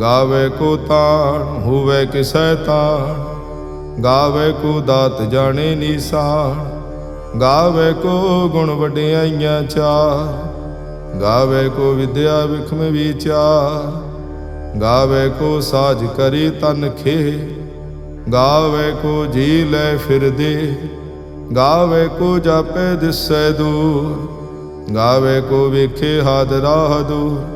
ਗਾਵੇ ਕੋ ਤਾਣ, ਹੋਵੇ ਕਿਸੈ ਤਾਣ ਗਾਵੇ ਕੋ ਦਾਤ ਜਾਣੇ ਨੀਸਾਨ। ਗਾਵੇ ਕੋ ਗੁਣ ਵਡਿਆਈਆਂ ਚਾਰ। ਗਾਵੇ ਕੋ ਵਿਦਿਆ ਵਿਖਮ ਵਿਚਾਰ। ਗਾਵੇ ਕੋ ਸਾਜ ਕਰੀ ਤਨ ਖੇ ਗਾਵੇ ਕੋ ਜੀ ਲੈ ਫਿਰਦੇ ਗਾਵੇ ਕੋ ਜਾਪੇ ਦਿਸੈ ਦੂਰ। ਗਾਵੇ ਕੋ ਵੇਖੇ ਹਾਦ ਰਾਹ ਦੂਰ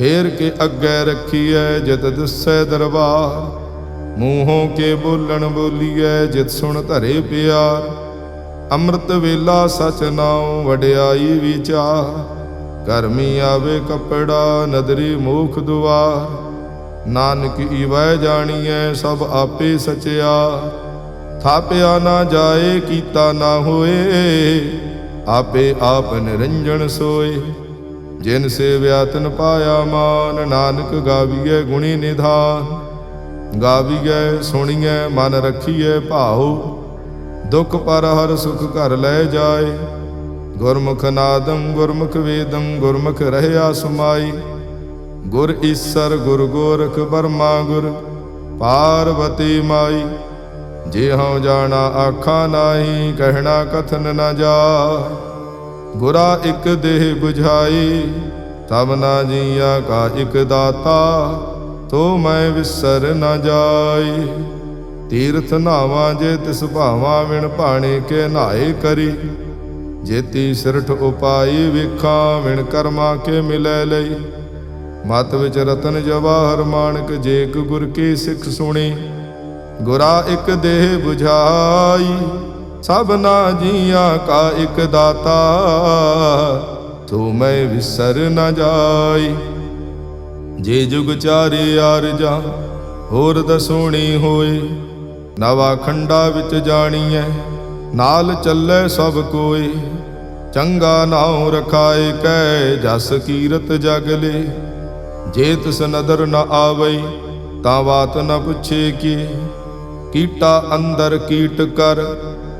ਫੇਰ ਕੇ ਅੱਗੇ ਰੱਖੀਐ ਜਿਤ ਦਿਸੈ ਦਰਬਾਰ। ਮੂੰਹੋਂ ਕੇ ਬੋਲਣ ਬੋਲੀਐ ਜਿਤ ਸੁਣ ਧਰੇ ਪਿਆਰ। ਅੰਮ੍ਰਿਤ ਵੇਲਾ ਸਚ ਨਾਉ ਵਡਿਆਈ ਵਿਚਾਰ। ਕਰਮੀ ਆਵੇ ਕਪੜਾ ਨਦਰੀ ਮੂਖ ਦੁਆਰ। ਨਾਨਕ ਈਵੈ ਜਾਣੀਐ ਸਭ ਆਪੇ ਸਚਿਆ ਥਾਪਿਆ ਨਾ ਜਾਏ, ਕੀਤਾ ਨਾ ਹੋਏ, ਆਪੇ ਆਪ ਨਿਰੰਜਨ ਸੋਏ। ਜਿਨ ਸੇਵਿਆ ਤਨ ਪਾਇਆ ਮਾਨ, ਨਾਨਕ ਗਾਵੀਐ ਗੁਣੀ ਨਿਧਾਨ। ਗਾਵੀਐ, ਸੁਣੀਐ, ਮਨ ਰਖੀਐ ਭਾਉ। ਦੁਖ ਪਰ ਹਰ ਸੁਖ ਘਰ ਲੈ ਜਾਏ। ਗੁਰਮੁਖ ਨਾਦੰ, ਗੁਰਮੁਖ ਵੇਦੰ, ਗੁਰਮੁਖ ਰਹਿਆ ਸਮਾਈ। ਗੁਰ ਈਸਰ, ਗੁਰ ਗੋਰਖ ਬਰਮਾ ਗੁਰ ਪਾਰਵਤੀ ਮਾਈ। ਜੇ ਹਉ ਜਾਣਾ ਆਖਾਂ ਨਾਹੀ, ਕਹਿਣਾ ਕਥਨ ਨਾ ਜਾ ਗੁਰਾ ਇੱਕ ਦੇਹ 부ਝਾਈ ਤਬ ਨਾ ਜੀਆ ਕਾ ਇਕ ਦਾਤਾ, ਤੋ ਮੈਂ ਵਿਸਰ ਨ ਜਾਈ। ਤੀਰਥ ਨਾਵਾਂ ਜੇ ਤਿਸ ਭਾਵਾਂ ਵਿਣ ਭਾਣੇ ਕੇ ਨਾਏ ਕਰੀ। ਜੇਤੀ ਸਿਰਠ ਉਪਾਈ ਵੇਖਾਂ ਵਿਣ ਕਰਮਾ ਕੇ ਮਿਲੈ ਲਈ। ਮਤ ਵਿੱਚ ਰਤਨ ਜਵਾਹਰ ਮਾਨਕ ਜੇਕ ਗੁਰ ਕੀ ਸਿੱਖ ਸੁਣੀ। ਗੁਰਾ ਇੱਕ ਦੇਹ 부ਝਾਈ ਸਭਨਾ ਜੀਆਂ ਕਾ ਇੱਕ ਦਾਤਾ, ਤੂੰ ਮੈਂ ਵਿਸਰ ਨ ਜਾਈ। ਜੇ ਜੁਗ ਚਾਰੇ ਆਰਜਾ, ਹੋਰ ਦਸੋਣੀ ਹੋਏ। ਨਵਾ ਖੰਡਾ ਵਿੱਚ ਜਾਣੀਐ, ਨਾਲ ਚੱਲੇ ਸਭ ਕੋਈ ਚੰਗਾ ਨਾਉ ਰਖਾਏ ਕੈ, ਜਸ ਕੀਰਤ ਜਗਲੇ ਜੇ ਤਿਸ ਨਦਰ ਨ ਆਵਈ, ਤਾਂ ਬਾਤ ਨ ਪੁੱਛੇ ਕੀ। ਕੀਟਾ ਅੰਦਰ ਕੀਟ ਕਰ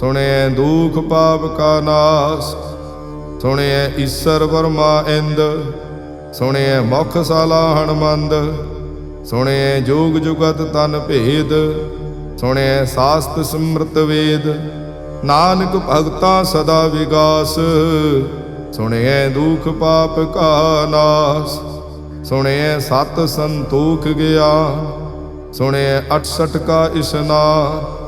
ਸੁਣਿਐ ਦੁਖ ਪਾਪ ਕਾ ਨਾਸ ਸੁਣਿਐ ਈਸਰ ਵਰਮਾ ਇੰਦ ਸੁਣਿਐ ਮੁਖ ਸਾਲਾਹਣ ਹਣਮੰਦ ਸੁਣਿਐ ਜੋਗ ਜੁਗਤ ਤਨ ਭੇਦ ਸੁਣਿਐ ਸਾਸਤ ਸਿਮਰਤ ਵੇਦ, ਨਾਨਕ ਭਗਤਾ ਸਦਾ ਵਿਗਾਸ ਸੁਣਿਐ ਦੁਖ ਪਾਪ ਕਾ ਨਾਸ ਸੁਣਿਐ ਸਤ ਸੰਤੋਖ ਗਿਆ ਸੁਣਿਐ 68 ਕਾ ਇਸ਼ਨਾਨ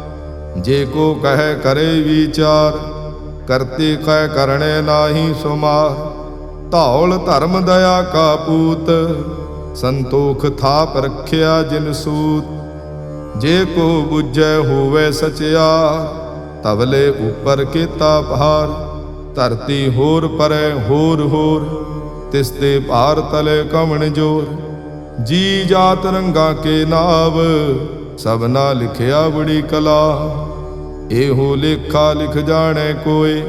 ਜੇ ਕੋ ਕਹੈ ਕਰੇ ਵਿਚਾਰ, ਕਰਤੇ ਕਹਿ ਕਰਣੇ ਨਾਹੀ ਸੁਮਾਰ। ਧੌਲ ਧਰਮ ਦਇਆ ਕਾ ਪੂਤ, ਸੰਤੋਖ ਥਾਪ ਰਖਿਆ ਜਿਨ ਸੂਤ। ਜੇ ਕੋ ਬੁੱਝੈ ਹੋਵੇ ਸਚਿਆ ਤਵਲੇ ਉਪਰ ਕੀਤਾ ਭਾਰ। ਧਰਤੀ ਹੋਰ ਪਰੈ ਹੋਰ ਹੋਰ, ਤਿਸ ਤੇ ਭਾਰ ਤਲੇ ਕਵਣ ਜੋਰ। ਜੀ ਜਾਤ ਰੰਗਾ ਕੇ ਨਾਵ ਸਭਨਾ ਲਿਖਿਆ ਬੜੀ ਕਲਾ। ਇਹੋ ਲੇਖਾ ਲਿਖ ਜਾਣੈ ਕੋਏ,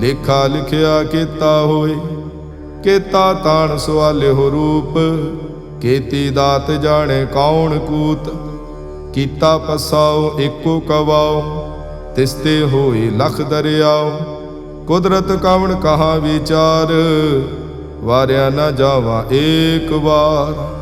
ਲੇਖਾ ਲਿਖਿਆ ਕੀਤਾ ਹੋਏ। ਕੀਤਾ ਤਾਣ ਸਵਾਲਿਓ ਰੂਪ, ਕੀਤੀ ਦਾਤ ਜਾਣੇ ਕੌਣ ਕੂਤ। ਕੀਤਾ ਪਸਾਓ ਏਕੋ ਕਵਾਓ, ਤਿਸਤੇ ਹੋਏ ਹੋਈ ਲਖ ਦਰਿਆਓ। ਕੁਦਰਤ ਕਵਣ ਕਹਾ ਵਿਚਾਰ, ਵਾਰਿਆ ਨਾ ਜਾਵਾ ਏਕ ਵਾਰ।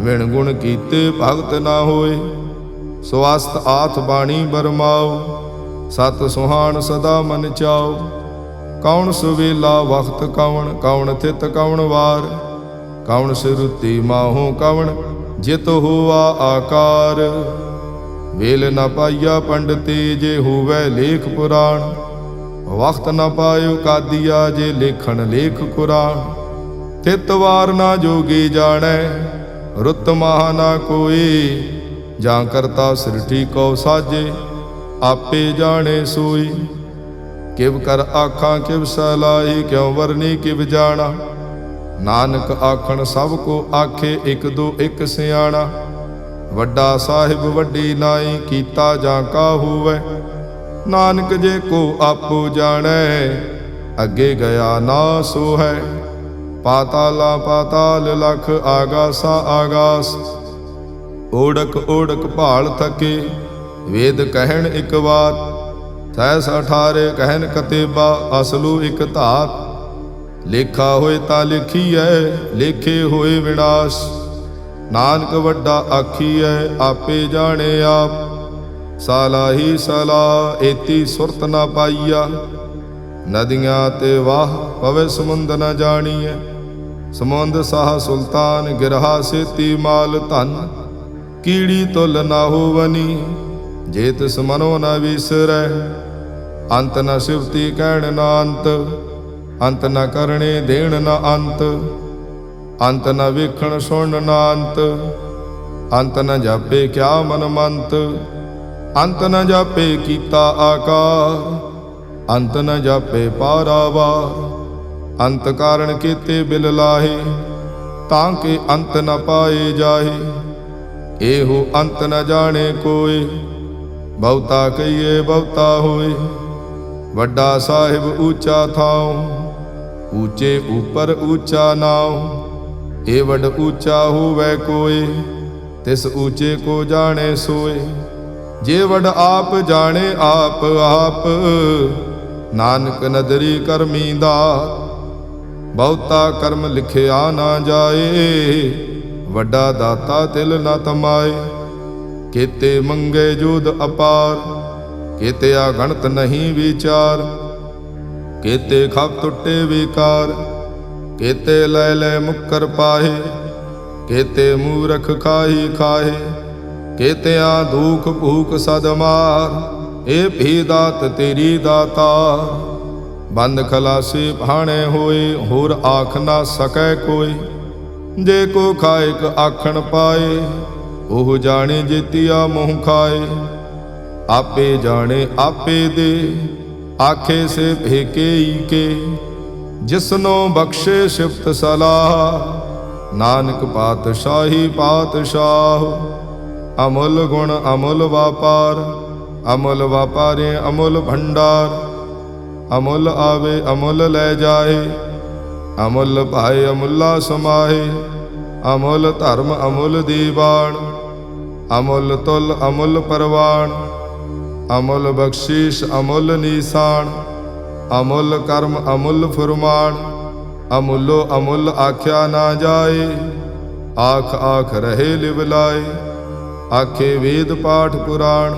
ਵਿਣ ਗੁਣ ਕੀਤੇ ਭਗਤ ਨਾ ਹੋਏ। ਸਵਸਤ ਆਥ ਬਾਣੀ ਬਰਮਾਓ, ਸਤ ਸੁਹਾਣ ਸਦਾ ਮਨ ਚਾਓ। ਕੌਣ ਸੁਵੇਲਾ ਵਖਤ ਕੌਣ ਕੌਣ ਥਿਤ ਕੌਣ ਵਾਰ। ਕੌਣ ਸਿਰੁਤੀ ਮਾਹੂ ਕਵਣ, ਜਿਤ ਹੋਆ ਆਕਾਰ। ਵੇਲ ਨਾ ਪਾਈਆ ਪੰਡਤੇ ਜੇ ਹੋਵੇ ਲੇਖ ਪੁਰਾਣ। ਵਖਤ ਨਾ ਪਾਇਓ ਕਾਦੀਆ, ਜੇ ਲੇਖਣ ਲੇਖ ਕੁਰਾਨ। ਤਿਤ ਵਾਰ ਨਾ ਜੋਗੀ ਜਾਣੈ ਰੁੱਤ ਮਹਾ ਨਾ ਕੋਈ, ਜਾਂ ਕਰਤਾ ਸ੍ਰਿਠੀ ਕੋ ਸਾਜੇ, ਆਪੇ ਜਾਣੇ ਸੋਈ। ਕਿਵ ਕਰ ਆਖਾਂ, ਕਿਵ ਸਲਾਈ ਕਿਉ ਵਰਨੀ, ਕਿਵ ਜਾਣਾ। ਨਾਨਕ ਆਖਣ, ਸਭ ਕੋ ਆਖੇ, ਇੱਕ ਦੋ ਇੱਕ ਸਿਆਣਾ। ਵੱਡਾ ਸਾਹਿਬ ਵੱਡੀ ਨਾਈ, ਕੀਤਾ ਜਾਂ ਕਾ ਹੋਵੇ। ਨਾਨਕ ਜੇ ਕੋ ਆਪੋ ਜਾਣੈ, ਅੱਗੇ ਗਿਆ ਨਾ ਸੋ ਹੈ ਪਾਤਾਲਾ ਪਾਤਾਲ ਲਖ ਆਗਾਸਾ ਆਗਾਸ। ਓੜਕ ਓੜਕ ਭਾਲ ਥਕੇ, ਵੇਦ ਕਹਿਣ ਇੱਕ ਵਾਰ ਸੈਸ ਅਠਾਰੇ ਕਹਿਣ ਕਤੇਬਾ, ਅਸਲੂ ਇੱਕ ਧਾਤ। ਲੇਖਾ ਹੋਏ ਤਾਂ ਐ ਲੇਖੇ ਹੋਏ ਵਿਨਾਸ਼। ਨਾਨਕ ਵੱਡਾ ਆਖੀ ਆਖੀਐ, ਆਪੇ ਜਾਣੇ ਆਪ। ਸਾਲਾਹੀ ਸਲਾ, ਏਤੀ ਸੁਰਤ ਨਾ ਪਾਈਆ। ਨਦੀਆਂ ਤੇ ਵਾਹ, ਪਵੇ ਸਮੁੰਦ ਨ ਜਾਣੀਐ। ਸਮੁੰਦ ਸਾਹ ਸੁਲਤਾਨ ਗਿਰਹਾ ਸੇਤੀ ਮਾਲ ਧਨ, ਕੀੜੀ ਤੁਲ ਨਾ ਹੋਵਨੀ ਜੇ ਤਿਸ ਮਨੋ ਨ ਵਿਸਰੈ। ਅੰਤ ਨ ਸਿਵਤੀ ਕਹਿਣ ਨਾ ਅੰਤ ਅੰਤ ਨ ਕਰਣੇ ਦੇਣ ਨ ਅੰਤ ਅੰਤ ਨ ਵੇਖਣ ਸੁਣ ਨ ਅੰਤ ਅੰਤ ਨ ਜਾਪੇ ਕਿਆ ਮਨ ਮੰਤ ਅੰਤ ਨ ਜਾਪੇ ਕੀਤਾ ਆਕਾਰ, ਅੰਤ ਨ ਜਾਪੇ ਪਾਰਾਵਾਰ। ਅੰਤ ਕਾਰਨ ਕੀਤੇ ਬਿਲ ਲਾਹੇ, ਤਾਂ ਕਿ ਅੰਤ ਨ ਪਾਏ ਜਾਹੇ। ਇਹੋ ਅੰਤ ਨ ਜਾਣੇ ਕੋਏ, ਬਹੁਤਾ ਕਹੀਏ ਬਹੁਤਾ ਹੋਏ। ਵੱਡਾ ਸਾਹਿਬ ਉੱਚਾ ਥਾਉ ਉੱਚੇ ਉਪਰ ਉੱਚਾ ਨਾਉ। ਏ ਵੱਡ ਉੱਚਾ ਹੋਵੇ ਕੋਏ, ਤਿਸ ਉੱਚੇ ਕੋ ਜਾਣੇ ਸੋਏ। ਜੇ ਵਡ ਆਪ ਜਾਣੇ ਆਪ ਆਪ, ਨਾਨਕ ਨਦਰੀ ਕਰਮੀ ਦਾ ਬਹੁਤਾ ਕਰਮ ਲਿਖਿਆ ਨਾ ਜਾਏ, ਵੱਡਾ ਦਾਤਾ ਤਿਲ ਨਾ ਤਮਾਏ। ਕੀਤੇ ਮੰਗੇ ਜੂਦ ਅਪਾਰ ਕੀਤੇ ਆ ਗਣਤ ਨਹੀਂ ਵਿਚਾਰ। ਕੀਤੇ ਖਪ ਟੁੱਟੇ ਵਿਕਾਰ, ਕੀਤੇ ਲੈ ਲੈ ਮੁੱਕਰ ਪਾਹੇ ਕੀਤੇ ਮੂਰਖ ਖਾਹੀ ਖਾਹੇ, ਕੀਤਿਆਂ ਦੁਖ ਭੂਖ ਸਦਮਾਰ ਇਹ ਭੀ ਦਾਤ ਤੇਰੀ ਦਾਤਾ। ਬੰਦ ਖਲਾਸੀ ਭਾਣੇ ਹੋਏ, ਹੋਰ ਆਖ ਨਾ ਸਕੈ ਕੋਈ। ਜੇ ਕੋ ਖਾਇਕ ਆਖਣ ਪਾਏ, ਉਹ ਜਾਣੇ ਜੀਤਿਆ ਮੂੰਹ ਖਾਏ। ਆਪੇ ਜਾਣੇ, ਆਪੇ ਦੇ, ਆਖੇ ਸੇ ਭੇਕੇ ਈ ਕੇ। ਜਿਸਨੋ ਬਖਸ਼ੇ ਸਿਫਤ ਸਲਾਹ, ਨਾਨਕ ਪਾਤਸ਼ਾਹੀ ਪਾਤਸ਼ਾਹ। ਅਮੁੱਲ ਗੁਣ ਅਮੁੱਲ ਵਾਪਾਰ, ਅਮੁੱਲ ਵਾਪਾਰੇ ਅਮੁੱਲ ਭੰਡਾਰ। ਅਮੁੱਲ ਆਵੇ, ਅਮੁੱਲ ਲੈ ਜਾਏ। ਅਮੁੱਲ ਭਾਏ, ਅਮੁੱਲਾ ਸਮਾਏ। ਅਮੁੱਲ ਧਰਮ, ਅਮੁੱਲ ਦੀਵਾਨ। ਅਮੁੱਲ ਤੁਲ, ਅਮੁੱਲ ਪਰਵਾਨ। ਅਮੁੱਲ ਬਖਸ਼ੀਸ਼, ਅਮੁੱਲ ਨੀਸਾਨ। ਅਮੁੱਲ ਕਰਮ, ਅਮੁੱਲ ਫਰਮਾਨ। ਅਮੁੱਲੋ ਅਮੁੱਲ ਆਖਿਆ ਨਾ ਜਾਏ। ਆਖ ਆਖ ਰਹੇ ਲਿਵ ਲਾਏ। ਆਖੇ ਵੇਦ ਪਾਠ ਪੁਰਾਣ।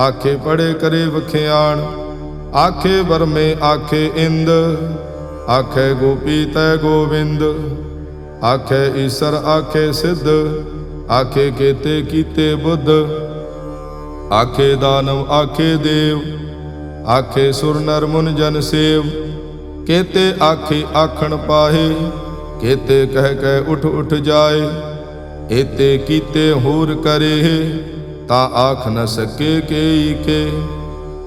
ਆਖੇ ਪੜੇ ਕਰੇ ਵਖਿਆਣ। ਆਖੇ ਵਰਮੇ, ਆਖੇ ਇੰਦ, ਆਖੇ ਗੋਪੀ ਤੈ ਗੋਵਿੰਦ, ਆਖੇ ਈਸਰ, ਆਖੇ ਸਿੱਧ, ਆਖੇ ਕੇਤੇ ਕੀਤੇ ਬੁੱਧ, ਆਖੇ ਦਾਨਵ, ਆਖੇ ਦੇਵ, ਆਖੇ ਸੁਰ ਨਰ ਮੁਨ ਜਨ ਸੇਵ, ਕੇਤੇ ਆਖੇ ਆਖਣ ਪਾਹੇ, ਕੇਤੇ ਕਹਿ ਕਹਿ ਉਠ ਉਠ ਜਾਏ, ਏਤੇ ਕੀਤੇ ਹੋਰ ਕਰੇ, ਤਾ ਆਖ ਨ ਸਕੇ ਕੇਈ ਕੇ।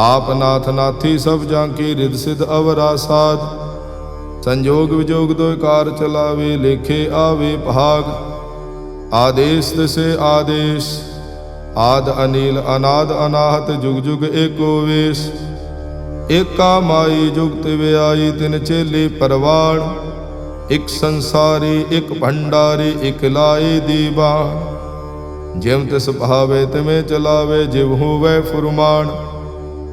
ਆਪ ਨਾਥ ਨਾਥੀ ਸਭ ਜਾਂ ਕੀ ਰਿਦ ਸਿਧ ਅਵਰਾ ਸਾਧ। ਸੰਜੋਗ ਵਿਜੋਗ ਦੋਇ ਚਲਾਵੇ, ਲੇਖੇ ਆਵੇ ਭਾਗ। ਆਦੇਸ਼ ਤਿਸੇ ਆਦੇਸ਼, ਆਦ ਅਨੀਲ ਅਨਾਦ ਅਨਾਹਤ ਜੁਗ ਜੁਗ ਏਕੋ ਵੇਸ। ਏਕਾ ਮਾਈ ਜੁਗਤ ਵਿਆਈ ਤਿਨ ਚੇਲੇ ਪਰਵਾਣ। ਇਕ ਸੰਸਾਰੀ, ਇਕ ਭੰਡਾਰੀ, ਇਕ ਲਾਏ ਦੀਵਾ ਜਿਮ ਤਿਸ ਭਾਵੇ ਤਿਵੇਂ ਚਲਾਵੇ, ਜਿਵ ਹੋਵੇ ਫੁਰਮਾਨ।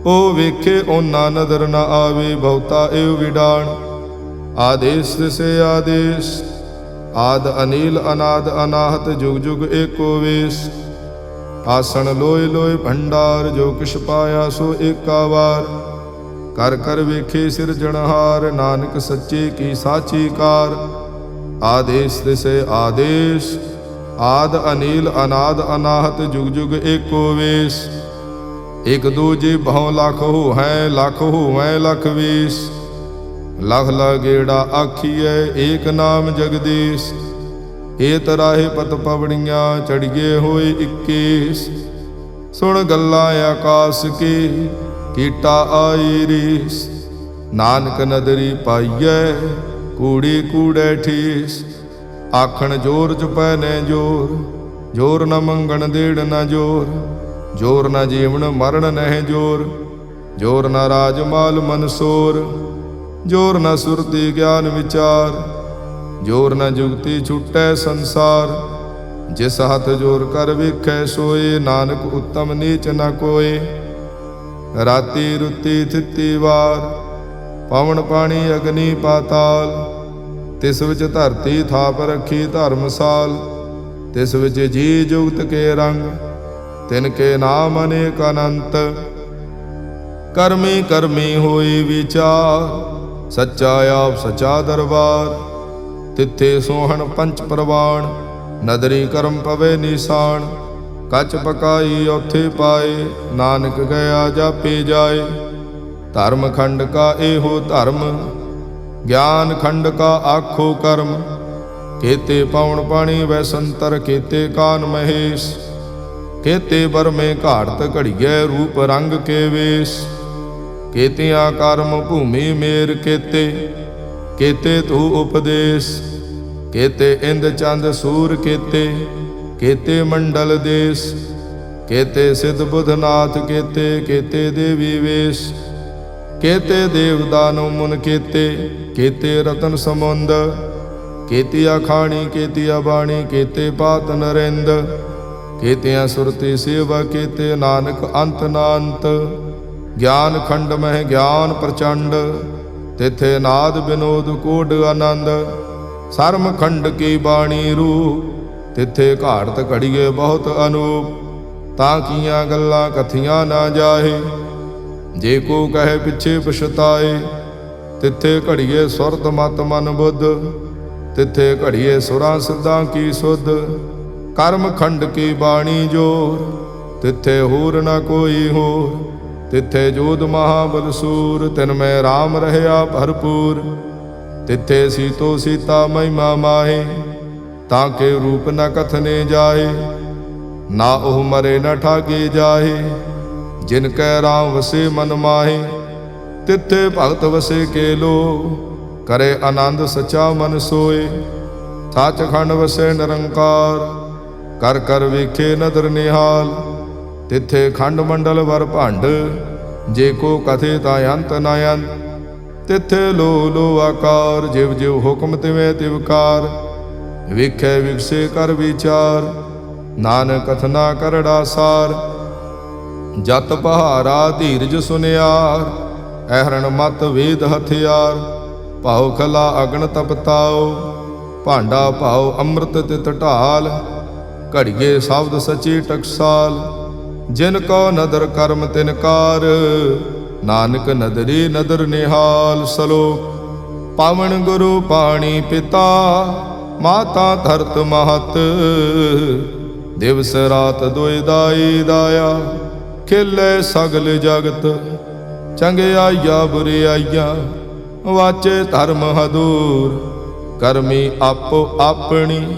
ਉਹ ਵੇਖੇ ਉਹਨਾਂ ਨਦਰ ਨ ਆਵੇ, ਬਹੁਤਾ ਏਵ ਵਿਡਾਣ। ਆਦੇਸ਼ ਤਿਸੇ ਆਦੇਸ਼, ਆਦ ਅਨੀਲ, ਅਨਾਦ ਅਨਾਹਤ, ਜੁਗ ਜੁਗ ਏਕੋ ਵੇਸ। ਆਸਣ ਲੋਏ ਲੋਏ ਭੰਡਾਰ, ਜੋ ਕਿਛ ਪਾਇਆ ਸੋ ਏਕਾ ਵਾਰ। ਕਰ ਕਰ ਵੇਖੇ ਸਿਰਜਣਹਾਰ ਨਾਨਕ ਸੱਚੇ ਕੀ ਸਾਚੀ ਕਾਰ। ਆਦੇਸ਼ ਸੇ ਆਦੇਸ਼, ਆਦ ਅਨੀਲ, ਅਨਾਦ ਅਨਾਹਤ, ਜੁਗ ਜੁਗ ਏਕੋ ਵੇਸ। ਇਕ ਦੂਜੇ ਬਹੁ ਲੱਖ ਹੋ ਹੈ, ਲੱਖ ਹੋਵੈ ਲਖ ਵੀਸ। ਲਖ ਲਗੇੜਾ ਆਖੀਐ, ਏਕ ਨਾਮ ਜਗਦੀਸ਼। ਏ ਤਰਾਹੇ ਪਤ ਪਵੜੀਆਂ ਚੜੀਏ ਹੋਏ 21 ਸੁਣ ਗੱਲਾਂ ਆਕਾਸ ਕੀ, ਕੀਟਾ ਆਈ ਰੀਸ। ਨਾਨਕ ਨਦਰੀ ਪਾਈਐ, ਕੂੜੀ ਕੂੜੈ ਠੀਸ। ਆਖਣ ਜੋਰ ਚੁਪੈ ਨੇ ਜੋਰ ਜੋਰ ਨ ਮੰਗਣ ਦੇੜ ਨ ਜੋਰ। ਜੋਰ ਨਾ ਜੀਵਨ, ਮਰਨ ਨਹਿ ਜੋਰ। ਜੋਰ ਨਾ ਰਾਜ, ਮਾਲ ਮਨਸੋਰ ਜੋਰ ਨਾ ਸੁਰਤੀ, ਗਿਆਨ, ਵਿਚਾਰ। ਜੋਰ ਨਾ ਜੁਗਤੀ, ਛੁਟੈ ਸੰਸਾਰ। ਜਿਸ ਹੱਥ ਜੋਰ ਕਰ ਵੇਖੈ, ਸੋਏ। ਨਾਨਕ ਉਤਮ ਨੀਚ ਨਾ ਕੋਏ। ਰਾਤੀ ਰੁੱਤੀ ਥਿੱਤੀ ਵਾਰ। ਪਵਨ ਪਾਣੀ, ਅਗਨੀ ਪਾਤਾਲ। ਤਿਸ ਵਿੱਚ ਧਰਤੀ ਥਾਪ ਰੱਖੀ ਧਰਮਸਾਲ। ਤਿਸ ਵਿੱਚ ਜੀ ਜੁਗਤ ਕੇ ਰੰਗ। ਤਿਨ ਕੇ ਨਾਮ ਅਨੇਕ ਅਨੰਤ। ਕਰਮੀ ਕਰਮੀ ਹੋਈ ਵਿਚਾਰ, ਸੱਚਾ ਆਪ ਸੱਚਾ ਦਰਬਾਰ। ਤਿੱਥੇ ਸੋਹਣ ਪੰਚ ਪ੍ਰਵਾਣ, ਨਦਰੀ ਕਰਮ ਪਵੇ ਨਿਸ਼ਾਨ। ਕੱਚ ਪਕਾਈ ਉਥੇ ਪਾਏ, ਨਾਨਕ ਗਿਆ ਜਾਪੇ ਜਾਏ। ਧਰਮ ਖੰਡ ਕਾ ਇਹੋ ਧਰਮ, ਗਿਆਨ ਖੰਡ ਕਾ ਆਖੋ ਕਰਮ। ਕੇਤੇ ਪਾਉਣ ਪਾਣੀ ਵੈਸੰਤਰ ਕੇਤੇ ਕਾਨ ਮਹੇਸ਼। ਕੇਤੇ ਬਰਮੇ ਘਾੜਤ ਘੜੀਏ ਰੂਪ ਰੰਗ ਕੇ ਵੇਸ। ਕੇਤਿਆਂ ਕਰਮ ਭੂਮੀ ਮੇਰ ਕੇਤੇ ਕੇਤੇ ਤੂ ਉਪਦੇਸ਼। ਕੇਤੇ ਇੰਦ ਚੰਦ ਸੂਰ ਕੇਤੇ ਕੇਤੇ ਮੰਡਲ ਦੇਸ। ਕੇਤੇ ਸਿਧ ਬੁਧਨਾਥ ਕੇਤੇ ਕੇਤੇ ਦੇਵੀ ਵੇਸ਼। ਕੇਤੇ ਦੇਵ ਦਾਨਵ ਮੁਨ ਕੇਤੇ ਕੇਤੇ ਰਤਨ ਸਮੁੰਦ। ਕੇਤੀ ਖਾਣੀ ਕੇਤੀਆ ਬਾਣੀ ਕੇਤੇ ਪਾਤ ਨਰਿੰਦ। ਕੇਤਿਆਂ ਸੁਰਤੀ ਸੇਵਾ ਕੇਤੇ ਨਾਨਕ ਅੰਤ ਨਾ ਗਿਆਨ ਖੰਡ ਮਹਿ ਗਿਆਨ ਪ੍ਰਚੰਡ, ਤਿਥੇ ਨਾਦ ਬਿਨੋਦ ਕੋਡ ਆਨੰਦ। ਸਰਮ ਖੰਡ ਕੀ ਬਾਣੀ ਰੂਪ ਤਿਥੇ ਘਾੜਤ ਘੜੀਏ ਬਹੁਤ ਅਨੂਪ। ਤਾਂ ਕੀਆਂ ਗੱਲਾਂ ਕਥੀਆਂ ਨਾ ਜਾਹੇ, ਜੇ ਕੋ ਕਹੇ ਪਿੱਛੇ ਪਛਤਾਏ। ਤਿੱਥੇ ਘੜੀਏ ਸੁਰਤ ਮਤ ਮਨ ਬੁੱਧ, ਤਿੱਥੇ ਘੜੀਏ ਸੁਰਾਂ ਸਿੱਧਾਂ ਕੀ ਸੁਧ। ਕਰਮ ਖੰਡ ਕੀ ਬਾਣੀ ਜੋਰ? ਤਿੱਥੇ ਹੋਰ ਨਾ ਕੋਈ ਹੋਰ। ਤਿੱਥੇ ਜੋਧ ਮਹਾਬਲ ਸੂਰ, ਤਿਨ ਮੈਂ RAM ਰਹਿਆ ਭਰਪੂਰ। ਤਿੱਥੇ ਸੀਤੋ ਸੀਤਾ ਮਹਿਮਾ ਮਾਹੇ, ਤਾਂ ਕੇ ਰੂਪ ਨ ਕਥਨੇ ਜਾਏ ਨਾ ਉਹ ਮਰੇ ਨ ਠਾਗੇ ਜਾਏ ਜਿਨ ਕੈ ਰਾਮ ਵਸੇ ਮਨ ਮਾਹੇ। ਤਿੱਥੇ ਭਗਤ ਵਸੇ ਕੇ ਲੋ ਕਰੇ ਆਨੰਦ ਸਚਾ ਮਨ ਸੋਏ। ਥਾਚ ਖੰਡ ਵਸੇ ਨਿਰੰਕਾਰ ਕਰ ਕਰ ਵੇਖੇ ਨਦਰ ਨਿਹਾਲ, ਤਿੱਥੇ ਖੰਡ ਮੰਡਲ ਵਰ ਭੰਡ, ਜੇ ਕੋ ਕਥੇ ਤਾਂ ਅੰਤ ਨ ਅੰਤ। ਤਿੱਥੇ ਲੋ ਲੋ ਆਕਾਰ, ਜਿਵ ਜਿਵ ਹੁਕਮ ਤਿਵੇਂ ਤਿਵਕਾਰ ਵਿਖੇ ਵਿਗਸੇ ਕਰ ਵਿਚਾਰ, ਨਾਨਕ ਕਥਨਾ ਕਰੜਾ ਸਾਰ। ਜਤ ਪਹਾਰਾ ਧੀਰਜ ਸੁਨਿਆਰ, ਐਹਰਣ ਮਤ ਵੇਦ ਹਥਿਆਰ। ਭਾਉ ਖਲਾ ਅਗਨ ਤਪਤਾਓ ਭਾਂਡਾ ਭਾਉ ਅੰਮ੍ਰਿਤ ਤਿਤ ਢਾਲ। ਘੜੀਏ ਸ਼ਬਦ ਸਚੀ ਟਕਸਾਲ, ਜਿਨ ਕੋ ਨਦਰ ਕਰਮ ਤਿਨਕਾਰ ਨਾਨਕ ਨਦਰੀ ਨਦਰ ਨਿਹਾਲ ਸਲੋਕ ਪਾਵਨ ਗੁਰੂ ਪਾਣੀ ਪਿਤਾ, ਮਾਤਾ ਧਰਤ ਮਹਤ। ਦਿਵਸ ਰਾਤ ਦੁਇ ਦਾਈ ਦਾਇਆ, ਖਿਲੇ ਸਗਲ ਜਗਤ। ਚੰਗਿਆਈਆ ਬੁਰਿਆਈਆ ਵਾਚੇ ਧਰਮ ਹਦੂਰ। ਕਰਮੀ ਆਪੋ ਆਪਣੀ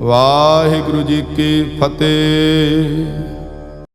ਵਾਹਿਗੁਰੂ ਜੀ ਕੀ ਫਤਿਹ।